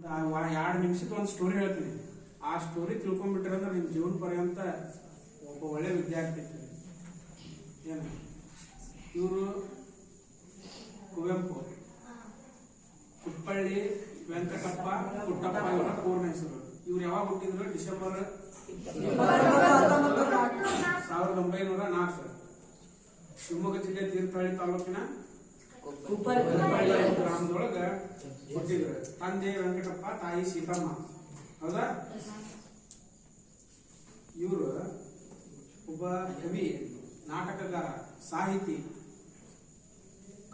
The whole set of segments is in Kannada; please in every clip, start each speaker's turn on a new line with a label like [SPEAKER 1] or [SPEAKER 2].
[SPEAKER 1] ಎರಡು ನಿಮಿಷಕ್ಕೆ ಒಂದು ಸ್ಟೋರಿ ಹೇಳ್ತೀನಿ. ಆ ಸ್ಟೋರಿ ತಿಳ್ಕೊಂಡ್ಬಿಟ್ರಂದ್ರೆ ನಿಮ್ಮ ಜೀವನ ಪರ್ಯಂತ ಒಬ್ಬ ಒಳ್ಳೆ ವಿದ್ಯಾರ್ಥಿ. ಏನು? ಇವರು ಕುವೆಂಪು. ಕುಪ್ಪಳ್ಳಿ, ವೆಂಕಟಪ್ಪ, ಪುಟ್ಟಪ್ಪ ಇವರ ಪೂರ್ಣ ಹೆಸರು. ಇವ್ರು ಯಾವಾಗ ಹುಟ್ಟಿದ್ರು? ಡಿಸೆಂಬರ್ ಸಾವಿರದ ಒಂಬೈನೂರ ನಾಲ್ಕು. ಶಿವಮೊಗ್ಗ ಜಿಲ್ಲೆ ತೀರ್ಥಹಳ್ಳಿ ತಾಲೂಕಿನ ಕುಪ್ಪಳ್ಳಿ ಗ್ರಾಮದೊಳಗ ಹುಟ್ಟಿದ್ರು. ತಂದೆ ವೆಂಕಟಪ್ಪ ತಾಯಿ ಸೀತಮ್ಮ ಹೌದಾ? ಇವರು ಒಬ್ಬ ಕವಿ ನಾಟಕಗಾರ ಸಾಹಿತಿ.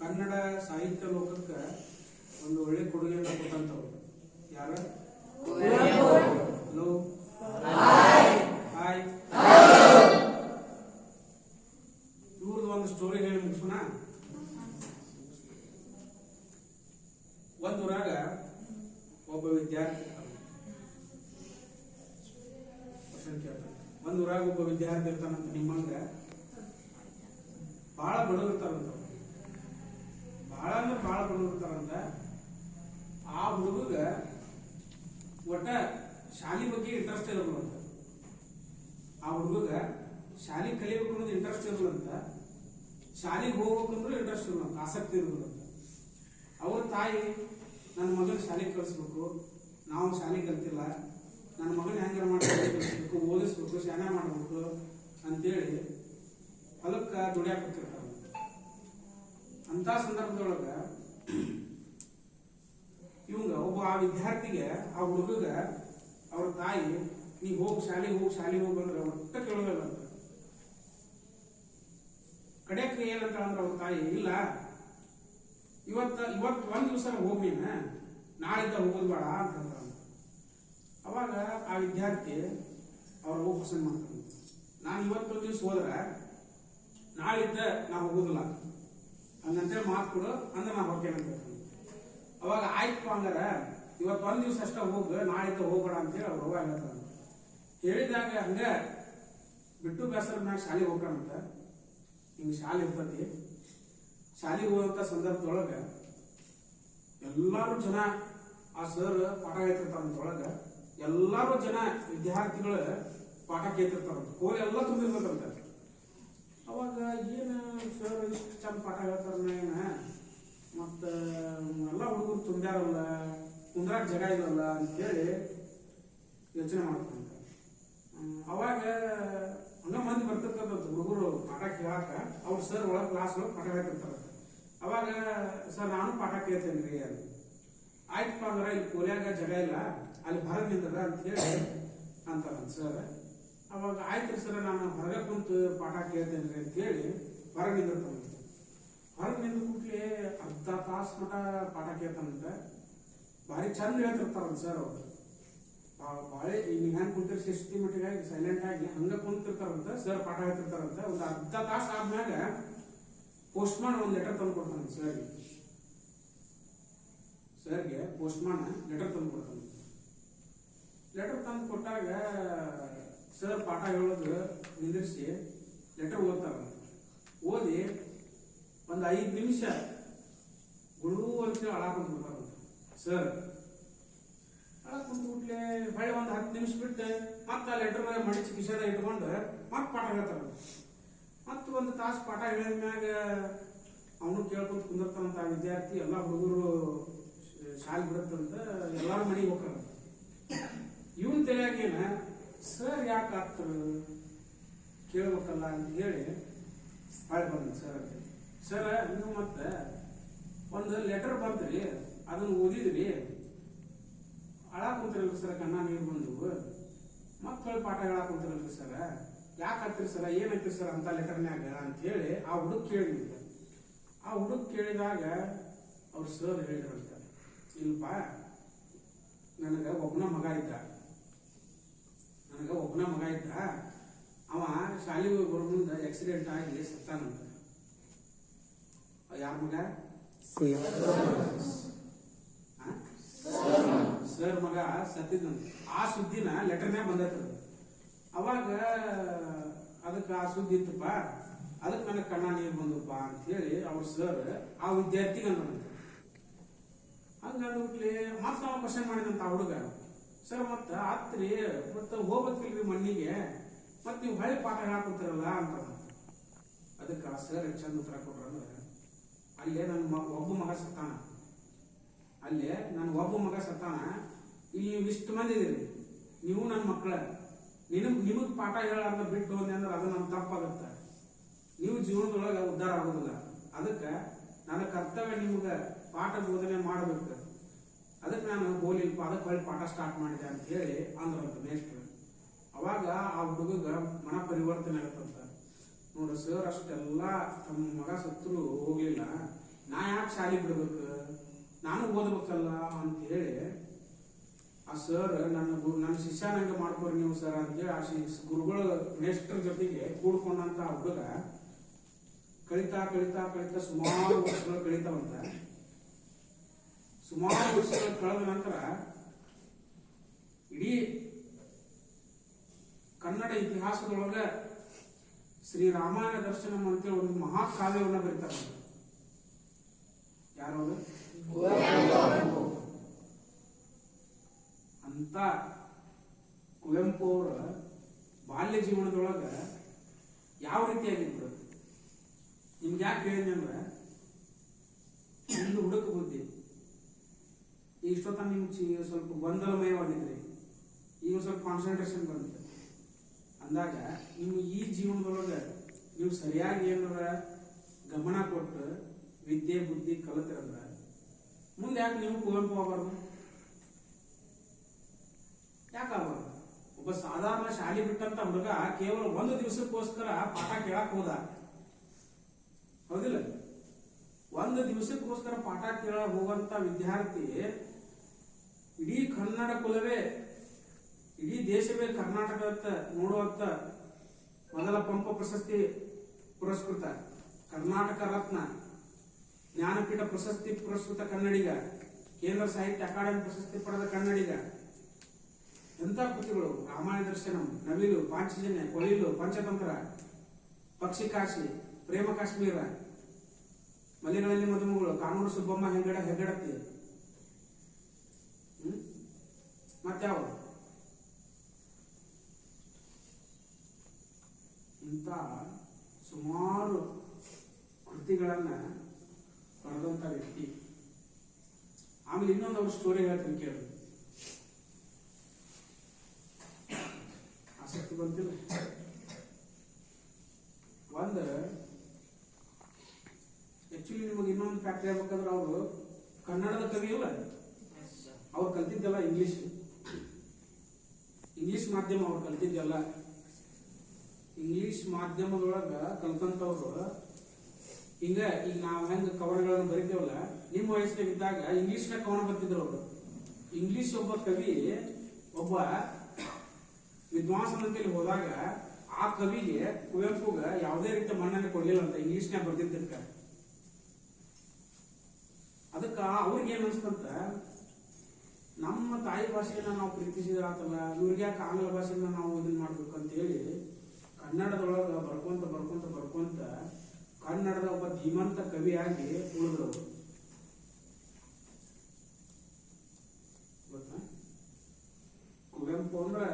[SPEAKER 1] ಕನ್ನಡ ಸಾಹಿತ್ಯ ಲೋಕಕ್ಕೆ ಒಂದು ಒಳ್ಳೆ ಕೊಡುಗೆಯನ್ನು ಕೊಟ್ಟಂತವ್ರು ಯಾರು? ಹಲೋ? ಹಾಯ್. ಇವ್ರದ್ದು ಒಂದು ಸ್ಟೋರಿ ಹೇಳಿ ಮುಗಿಸೋಣ ಒಂದ್ ಊರಾಗ ಒಬ್ಬ ವಿದ್ಯಾರ್ಥಿ ಒಂದ್ ಊರಾಗ ಒಬ್ಬ ವಿದ್ಯಾರ್ಥಿ ಇರ್ತಾನಂತ ನಿಮ್ಮಂಗ ಬಹಳ ಬಡವರು ಅಂತ ಅವ್ರು. ಬಹಳ ಅಂದ್ರೆ ಬಹಳ ಬಡವರು ಇರ್ತಾರಂತ. ಆ ಹುಡುಗ ಒಟ್ಟ ಶಾಲಿ ಬಗ್ಗೆ ಇಂಟ್ರೆಸ್ಟ್ ಇರೋದಂತ ಆ ಹುಡುಗ ಶಾಲಿ ಕಲಿಬೇಕು ಅನ್ನೋದು ಇಂಟ್ರೆಸ್ಟ್ ಇರೋದಂತ ಶಾಲಿಗೆ ಹೋಗ್ಬೇಕಂದ್ರೂ ಇಂಟ್ರೆಸ್ಟ್ ಇರೋದಂತ ಆಸಕ್ತಿ ಇರೋದಂತ ಅವ್ರ ತಾಯಿ, ನನ್ನ ಮಗನ ಶಾಲೆಗೆ ಕಳಿಸ್ಬೇಕು. ನಾವು ಶಾಲೆ ಕಲ್ತಿಲ್ಲ. ನನ್ನ ಮಗನ ಹೆಂಗಾರ ಮಾಡ್ಬೇಕು ಓದಿಸ್ಬೇಕು, ಶಾಲೆ ಮಾಡಬೇಕು ಅಂತೇಳಿ ಹೊಲಕ್ಕೆ ದುಡಿಯಾಕ ಅಂತ ಸಂದರ್ಭದೊಳಗ ಇವಂಗ ಒಬ್ಬ ಆ ವಿದ್ಯಾರ್ಥಿಗೆ, ಆ ಹುಡುಗಗ ಅವ್ರ ತಾಯಿ, ನೀ ಹೋಗಿ ಶಾಲೆಗೆ ಹೋಗಿ ಶಾಲೆಗೆ ಹೋಗಿ ಬಂದ್ರೆ ಒಟ್ಟ ಕೇಳೋದಿಲ್ಲ ಕಡೆ ಏನಂತ ಅಂದ್ರೆ ಅವ್ರ ತಾಯಿ, ಇಲ್ಲ, ಇವತ್ತ, ಇವತ್ತು ಒಂದ್ ದಿವಸ ಹೋಗಿ ನಾಳಿದ್ದ ಹೋಗೋದು ಬೇಡ ಅಂತ ಅವಾಗ ಆ ವಿದ್ಯಾರ್ಥಿ ಅವ್ರ ಹೋಗಿ ಕ್ವಶನ್ ಮಾಡ್ತಾನೆ ನಾನು ಇವತ್ತೊಂದು ದಿವಸ ಹೋದ್ರೆ, ನಾಳಿದ್ದ ನಾ ಹೋಗೋದಿಲ್ಲ. ಹಂಗಂತೇಳಿ ಮಾತು ಕೊಡು, ಅಂದ್ರೆ ನಾ ಹೋಗ್ತೇನೆ ಅಂತ ಹೇಳ್ತಾನೆ. ಅವಾಗ ಆಯ್ತು ಹಂಗಾರೆ, ಇವತ್ತು ಒಂದ್ ದಿವ್ಸ ಅಷ್ಟ ಹೋಗ ನಾಳಿದ್ದ ಹೋಗೋಣ ಅಂತೇಳಿ ಅವ್ರು ಹೋಗ ಹೇಳ್ತಾರ. ಹೇಳಿದಾಗ ಹಂಗ ಬಿಟ್ಟು ಬೇಸರ ಮ್ಯಾಗ ಶಾಲೆಗೆ ಹೋಗ್ತಾನಂತ. ಹಿಂಗೆ ಶಾಲೆ ಇರ್ತತಿ ಶಾಲೆಗೆ ಹೋದಂತ ಸಂದರ್ಭದೊಳಗ ಎಲ್ಲಾರು ಜನ ಆ ಸರ್ ಪಾಠ ಹೇಳ್ತಿರ್ತಾರಂತ ಒಳಗ ಎಲ್ಲರೂ ಜನ ವಿದ್ಯಾರ್ಥಿಗಳು ಪಾಠ ಕೇಳ್ತಿರ್ತಾರಂತ. ಕೋಲ್ ಎಲ್ಲ ತುಂಬಿರ್ಬೇಕಂತ ಅವಾಗ ಏನ ಸರ್ ಇಷ್ಟು ಚಂದ ಪಾಠ ಹೇಳ್ತಾರ ಏನ? ಮತ್ತ ಎಲ್ಲ ಹುಡುಗರು ತುಂಬ್ಯಾರಲ್ಲ, ಕುಂದ್ರಾಕ್ ಜಾಗ ಇಲ್ಲಲ್ಲ ಅಂತೇಳಿ ಯೋಚನೆ ಮಾಡ್ತಾರಂತ. ಅವಾಗ ಹಂಗ ಮಂದಿ ಬರ್ತಿರ್ತದಂತ ಹುಡುಗರು ಪಾಠ ಕೇಳಾಕ. ಅವ್ರ ಸರ್ ಒಳಗ್ ಕ್ಲಾಸ್ ಒಳಗೆ ಪಾಠ ಹೇಳ್ತಿರ್ತಾರ ಅವಾಗ, ಸರ್, ನಾನು ಪಾಠ ಕೇಳ್ತೇನೆ ರೀ ಅಂತ ಆಯ್ತಪ್ಪ ಅಂದ್ರೆ ಇಲ್ಲಿ ಕೋಲ್ಯಾಗ ಜಗ ಇಲ್ಲ, ಅಲ್ಲಿ ಹೊರಗೆ ನಿಂತದ ಅಂತ ಹೇಳಿ ಅಂತ ಸರ್. ಅವಾಗ ಆಯ್ತು ಸರ್, ನಾನು ಹೊರಗೆ ಕುಂತು ಪಾಠ ಕೇಳ್ತೇನ್ರಿ ಅಂತ ಹೇಳಿ ಹೊರಗೆ ನಿಂದಿರ್ತಾನಂತ ಹೊರಗೆ ನಿಂತ ಕೂಡಲೇ ಅರ್ಧ ತಾಸು ಮಟ ಪಾಠ ಕೇಳ್ತಾನಂತ ಭಾರಿ ಚಂದ ಹೇಳ್ತಿರ್ತಾರಂತ ಸರ್ ಅವರು. ಬಾಳೆ ಈಗ ಹೆಂಗ್ ಕುಂತಿರ್ ಶಿಸ್ತಿ ಮಟ್ಟಿಗೆ ಸೈಲೆಂಟ್ ಆಗಿ ಹಂಗ ಕುಂತಿರ್ತಾರಂತ ಸರ್ ಪಾಠ ಹೇಳ್ತಿರ್ತಾರಂತ. ಒಂದು ಅರ್ಧ ತಾಸು ಆದ್ಮ್ಯಾಗ ಪೋಸ್ಟ್ಮ್ಯಾನ್ ಒಂದು ಲೆಟರ್ ತಂದು ಕೊಡ್ತಾನೆ ಸರ್ಗೆ. ಸರ್ಗೆ ಪೋಸ್ಟ್ಮ್ಯಾನ್ ಲೆಟರ್ ತಂದು ಕೊಡ್ತಾನೆ. ಲೆಟರ್ ತಂದು ಕೊಟ್ಟಾಗ ಸರ್ ಪಾಠ ಹೇಳೋದು ನಿಂದಿರಿಸಿ ಲೆಟರ್ ಓದ್ತಾರ. ಓದಿ ಒಂದು ಐದು ನಿಮಿಷ ಗುಳು ಅಂತ ಅಳಾಕೊಂಡ್ಬಿಡ್ತಾರ ಸರ್, ಅಳಾಕ್ ಕುಂತ್ಬಿಟ್ಲೆ ಹೊಳ್ಳಿ ಒಂದು ಹತ್ತು ನಿಮಿಷ ಬಿಟ್ಟು ಮತ್ತೆ ಆ ಲೆಟರ್ ಮಡಿಚಿ ಕಿಶಾದ ಇಟ್ಕೊಂಡು ಮತ್ತೆ ಪಾಠ ಹೇಳ್ತಾರ. ಮತ್ತೆ ಒಂದು ತಾಸು ಪಾಠ ಹೇಳಿದ ಮ್ಯಾಗ ಅವನು ಕೇಳ್ಕೊಂತ ಕುಂದಿರ್ತಾನಂತ ವಿದ್ಯಾರ್ಥಿ, ಎಲ್ಲ ಹುಡುಗರು ಶಾಲೆ ಬಿಡುತ್ತಂತ ಎಲ್ಲಾರು ಮನೆಗೆ ಹೋಗ್ತಾರ. ಇವನ್ ತಲೆಯಾಗೇನ ಸರ್, ಯಾಕೆ ಆಗ್ತಾರ? ಕೇಳ್ಬೇಕಲ್ಲ ಅಂತ ಹೇಳಿ ಹಾಳೆ ಬಂದ ಸರ್ ಸರ್, ನೀವು ಮತ್ತೆ ಒಂದು ಲೆಟರ್ ಬಂತ್ರಿ ಅದನ್ನ ಓದಿದ್ರಿ. ಅಳಾಕ್ ಕುಂತಿರಲ್ರಿ ಸರ್ ಕಣ್ಣ ನೀರು ಬಂದು. ಹೊಳ್ಳಿ ಪಾಠ ಹೇಳಾಕ್ ಕುಂತಿರಲ್ರಿ ಸರ್. ಯಾಕೆ ಹತ್ತಿರಿ ಏನ್ ಏನೈತ್ರಿ ಸರ್ ಅಂತ ಲೆಟರ್ನ್ಯಾಗ ಅಂತ ಹೇಳಿ ಆ ಹುಡುಗ ಕೇಳಿದ್ರು ಆ ಹುಡುಗ ಕೇಳಿದಾಗ ಅವ್ರ ಸರ್ ಹೇಳಿದ್ರಂತ ಇಲ್ಪ ನನಗ ಒಬ್ಬನ ಮಗ ಇದ್ದ. ನನಗ ಒಬ್ಬನ ಮಗ ಇದ್ದ. ಅವ ಶಾಲೆಗೆ ಬರೋ ಮುಂದೆ ಆಕ್ಸಿಡೆಂಟ್ ಆಗಿ ಸತ್ತಾನಂತ ಯಾರ ಮಗ? ಸರ್ ಮಗ. ಸತ್ತಿದ್ದಂತ ಆ ಸುದ್ದಿನ ಲೆಟರ್ನ್ಯಾಗ ಬಂದೈತೆ ಅವಾಗ ಅದಕ್ಕೆ ಆ ಸುದ್ದಿ ಇತ್ತಪ್ಪ ಅದಕ್ಕೆ ನನಗೆ ಕಣ್ಣ ನೀರು ಬಂದಪ್ಪ ಅಂತ ಹೇಳಿ ಅವ್ರ ಸರ್ ಆ ವಿದ್ಯಾರ್ಥಿಗೆ ಅಂದಂತೆ ಹಂಗಂದ್ಬಿಟ್ಲಿ ಮತ್ತೆ ನಾವು ಕ್ವಶನ್ ಮಾಡಿದಂತ ಹುಡುಗ. ಸರ್ ಮತ್ತೆ ಆತ್ರಿ, ಮತ್ತೆ ಹೋಗ್ಬೇಕಿಲ್ರಿ ಮಣ್ಣಿಗೆ, ಮತ್ತೆ ನೀವು ಹಳೆ ಪಾಠ ಹಾಕೊತಾರಲ್ಲ ಅಂತ ಅದಕ್ಕೆ ಆ ಸರ್ ಚಂದ ಉತ್ತರ ಕೊಟ್ರಂದ್ರೆ, ಅಲ್ಲೇ ನನ್ನ ಒಬ್ಬ ಮಗ ಸತ್ತಾನ. ಅಲ್ಲೇ ನನ್ನ ಒಬ್ಬ ಮಗ ಸತ್ತಾನ. ಇಲ್ಲಿ ನೀವು ಇಷ್ಟು ಮಂದಿ ಇದೀರಿ. ನೀವು ನನ್ನ ಮಕ್ಕಳ ನಿನಗ್, ನಿಮಗ್ ಪಾಠ ಹೇಳಾರ್ದ ಬಿಟ್ಟು ಹೋದೆ ಅಂದ್ರೆ ಅದು ನಮ್ಗೆ ತಪ್ಪಾಗುತ್ತೆ. ನೀವು ಜೀವನದೊಳಗ ಉದ್ಧಾರ ಆಗೋದಿಲ್ಲ. ಅದಕ್ಕೆ ನನ್ನ ಕರ್ತವ್ಯ ನಿಮ್ಗೆ ಪಾಠ ಬೋಧನೆ ಮಾಡ್ಬೇಕು. ಅದಕ್ಕೆ ನಾನು ಹೋಲಿಲ್ಪ ಅದಕ್ಕೆ ಹೊಳ್ಳಿ ಪಾಠ ಸ್ಟಾರ್ಟ್ ಮಾಡಿದೆ ಅಂತ ಹೇಳಿ ಅಂದ್ರಂತ ಮೇಷ್ಟ್ರು ಅವಾಗ ಆ ಹುಡುಗಗ ಮನ ಪರಿವರ್ತನೆ ಆಗತ್ತಂತ. ನೋಡು ಸರ್ ಅಷ್ಟೆಲ್ಲ ತಮ್ಮ ಮಗ ಸತ್ರು ಹೋಗ್ಲಿಲ್ಲ. ನಾ ಯಾಕೆ ಶಾಲೆ ಬಿಡ್ಬೇಕು? ನಾನು ಓದ್ಬೇಕಲ್ಲ ಅಂತ ಹೇಳಿ ಆ ಸರ್ ನನ್ನ ನನ್ನ ನಂಗೆ ಮಾಡ್ಕೊರಿ ನೀವು ಸರ್ ಅಂತೇಳಿ ಆ ಶ್ರೀ ಗುರುಗಳ ಮೇಷ್ಟ್ರ ಜೊತೆಗೆ ಕೂಡ್ಕೊಂಡಂತ ಹುಡುಗ ಕಳಿತಾ ಕಳಿತಾ ಕಳಿತಾ ಸುಮಾರು ವರ್ಷಗಳು ಕಳಿತಾವಂತ. ಸುಮಾರು ವರ್ಷಗಳು ಕಳೆದ ನಂತರ ಇಡೀ ಕನ್ನಡ ಇತಿಹಾಸದೊಳಗ ಶ್ರೀ ರಾಮಾಯಣ ದರ್ಶನಂ ಅಂತೇಳಿ ಒಂದು ಮಹಾಕಾವ್ಯವನ್ನ ಬರೀತಾರೆ. ಯಾರು ಅಂತ ಕುವೆಂಪು ಅವರ ಬಾಲ್ಯ ಜೀವನದೊಳಗ ಯಾವ ರೀತಿಯಾಗಿದ್ರು ನಿಮ್ಗೆ ಯಾಕೆ ಹೇಳಿದ್ನಿ ಅಂದ್ರೆ, ಒಂದು ಹುಡುಕ ಬುದ್ಧಿ. ಇಷ್ಟೊತ್ತ ನಿಮ್ ಸ್ವಲ್ಪ ಗೊಂದಲಮಯವಾಗಿದ್ರಿ. ಈಗ ಸ್ವಲ್ಪ ಕಾನ್ಸಂಟ್ರೇಷನ್ ಬಂದಿದೆ ಅಂದಾಗ ನಿಮ್ಮ ಈ ಜೀವನದೊಳಗೆ ನೀವು ಸರಿಯಾಗಿ ಏನಾರ ಗಮನ ಕೊಟ್ಟು ವಿದ್ಯೆ, ಬುದ್ಧಿ ಕಲಿತಿರಂದ್ರ ಮುಂದೆ ಯಾಕೆ ನೀವು ಕುವೆಂಪು ಆಗಬಾರ್ದು? ಯಾಕಾಗಬಾರ್ದು ಒಬ್ಬ ಸಾಧಾರಣ ಶಾಲೆ ಬಿಟ್ಟಂತ ಹುಡುಗ ಕೇವಲ ಒಂದು ದಿವಸಕ್ಕೋಸ್ಕರ ಪಾಠ ಕೇಳಕ್ ಹೋದ. ಹೌದಿಲ್ಲ? ಒಂದು ದಿವಸಕ್ಕೋಸ್ಕರ ಪಾಠ ಕೇಳ ಹೋಗುವಂತ ವಿದ್ಯಾರ್ಥಿ ಇಡೀ ಕನ್ನಡ ಕುಲವೇ, ಇಡೀ ದೇಶವೇ ಕರ್ನಾಟಕದತ್ತ ನೋಡುವಂತ ಮೊದಲ ಪಂಪ ಪ್ರಶಸ್ತಿ ಪುರಸ್ಕೃತ, ಕರ್ನಾಟಕ ರತ್ನ, ಜ್ಞಾನಪೀಠ ಪ್ರಶಸ್ತಿ ಪುರಸ್ಕೃತ ಕನ್ನಡಿಗ, ಕೇಂದ್ರ ಸಾಹಿತ್ಯ ಅಕಾಡೆಮಿ ಪ್ರಶಸ್ತಿ ಪಡೆದ ಕನ್ನಡಿಗ. ಎಂಥ ಕೃತಿಗಳು ರಾಮಾಯಣ ದರ್ಶನಂ, ನವಿಲು, ಪಾಂಚಜನ್ಯ, ಕೊಳಿಲು, ಪಂಚತಂತ್ರ ಪಕ್ಷಿಕಾಶಿ ಪ್ರೇಮ ಕಾಶ್ಮೀರ ಮಲೆಗಳಲ್ಲಿ ಮದುಮಗಳು ಕಾನೂರು ಸುಬ್ಬಮ್ಮ ಹೆಗ್ಗಡ ಹೆಗ್ಗಡತ್ತಿ ಮತ್ತಾವ ಇಂಥ ಸುಮಾರು ಕೃತಿಗಳನ್ನ ಬರೆದಂತ ವ್ಯಕ್ತಿ. ಆಮೇಲೆ ಇನ್ನೊಂದು ಅವ್ರ ಸ್ಟೋರಿ ಹೇಳ್ತೀನಿ ಕೇಳಿ. ಆಸಕ್ತಿ ಬಂತಿಲ್ಲ ಒಂದು ಆಕ್ಚುಲಿ ನಿಮಗೆ ಇನ್ನೊಂದು ಫ್ಯಾಕ್ಟ್ರಿ ಹೇಳ್ಬೇಕಂದ್ರೆ ಅವರು ಕನ್ನಡದ ಕವಿ ಇಲ್ಲ ಅವ್ರು ಕಲ್ತಿದ್ದೆಲ್ಲ ಇಂಗ್ಲಿಷ್ ಇಂಗ್ಲಿಷ್ ಮಾಧ್ಯಮ ಅವ್ರು ಕಲ್ತಿದ್ದೆಲ್ಲ. ಇಂಗ್ಲಿಷ್ ಮಾಧ್ಯಮದೊಳಗ ಕಲ್ತಂತವ್ರು ಹಿಂಗ ಈಗ ನಾವು ಹೆಂಗ ಕವನಗಳನ್ನು ಬರಿತೇವಲ್ಲ ನಿಮ್ಮ ವಯಸ್ಸಿನಾಗ ಇದ್ದಾಗ ಇಂಗ್ಲಿಷ್ನ ಕವನ ಬರ್ತಿದ್ರು ಅವರು. ಇಂಗ್ಲಿಷ್ ಒಬ್ಬ ಕವಿ ಒಬ್ಬ ವಿದ್ವಾಂಸನಂತೇಳಿ ಹೋದಾಗ ಆ ಕವಿಗೆ ಕುವೆಂಪುಗ ಯಾವುದೇ ರೀತಿಯ ಮನ್ನಣೆ ಕೊಡಲಿಲ್ಲ ಅಂತ ಇಂಗ್ಲಿಷ್ನಾಗ ಬರ್ದಿದ್ದಕ್ಕ ಅದಕ್ಕ ಅವ್ರಿಗೆ ಅನಿಸ್ತಂತ, ನಮ್ಮ ತಾಯಿ ಭಾಷೆಯನ್ನ ನಾವು ಪ್ರೀತಿಸಿದಾತಲ್ಲ ಇವ್ರಿಗೆ ಯಾಕೆ ಆಂಗ್ಲ ಭಾಷೆಯನ್ನ ನಾವು ಇದನ್ನ ಮಾಡ್ಬೇಕು ಅಂತ ಹೇಳಿ ಕನ್ನಡದೊಳಗ ಬರ್ಕೊಂತ ಬರ್ಕೊಂತ ಬರ್ಕೊಂತ ಕನ್ನಡದ ಒಬ್ಬ ಧೀಮಂತ ಕವಿಯಾಗಿ ಉಳಿದ್ರು ಕುವೆಂಪು ಅಂದ್ರೆ